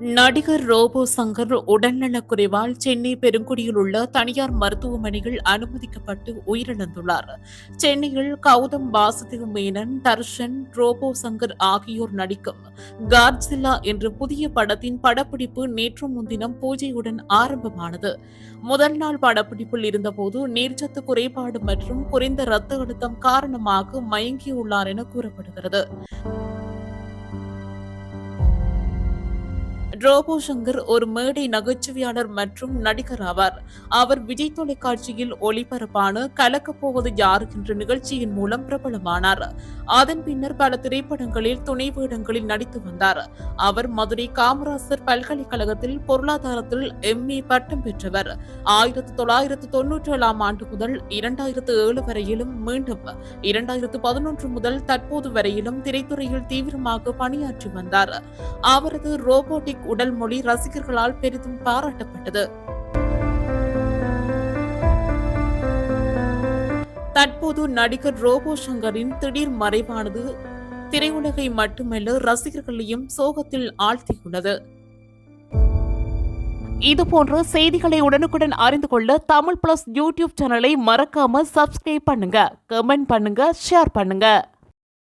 நடிகர் ரோபோ சங்கர் உடல்நலக்குறைவால் சென்னை பெருங்குடியில் உள்ள தனியார் மருத்துவமனையில் அனுமதிக்கப்பட்டு உயிரிழந்துள்ளார். சென்னையில் கௌதம் வாசுதேவ் மேனன் தர்ஷன் ரோபோ சங்கர் ஆகியோர் நடிக்கும் காட்ஸில்லா என்ற புதிய படத்தின் படப்பிடிப்பு நேற்று முன்தினம் பூஜையுடன் ஆரம்பமானது. முதல் நாள் படப்பிடிப்பில் இருந்தபோது நீர்ச்சத்து குறைபாடு மற்றும் குறைந்த இரத்த அழுத்தம் காரணமாக மயங்கியுள்ளார் என கூறப்படுகிறது. ரோபோ சங்கர் ஒரு மேடை நகைச்சுவையாளர் மற்றும் நடிகர் ஆவார். அவர் விஜய் தொலைக்காட்சியில் ஒளிபரப்பான கலக்கப் போவது யார் என்ற நிகழ்ச்சியின் மூலம் பிரபலமானார். அதன் பின்னர் பல திரைப்படங்களில் துணை வேடங்களில் நடித்து வந்தார். அவர் மதுரை காமராசர் பல்கலைக்கழகத்தில் பொருளாதாரத்தில் எம்ஏ பட்டம் பெற்றவர். ஆயிரத்தி தொள்ளாயிரத்து தொன்னூற்றி ஏழாம் ஆண்டு முதல் இரண்டாயிரத்து ஏழு வரையிலும் மீண்டும் இரண்டாயிரத்து பதினொன்று முதல் தற்போது வரையிலும் திரைத்துறையில் தீவிரமாக பணியாற்றி வந்தார். அவரது ரோபோட்டிக் உடல் மொழி ரசிகர்களால் பெரிதும் பாராட்டப்பட்டது. தற்போது நடிகர் ரோபோ சங்கரின் திடீர் மறைவானது திரையுலகை மட்டுமல்ல ரசிகர்களையும் சோகத்தில் ஆழ்த்தியுள்ளது. இதுபோன்ற செய்திகளை உடனுக்குடன் அறிந்து கொள்ள தமிழ் பிளஸ் யூடியூப் சேனலை மறக்காம சப்ஸ்கிரைப் பண்ணுங்க கமெண்ட் பண்ணுங்க ஷேர் பண்ணுங்க.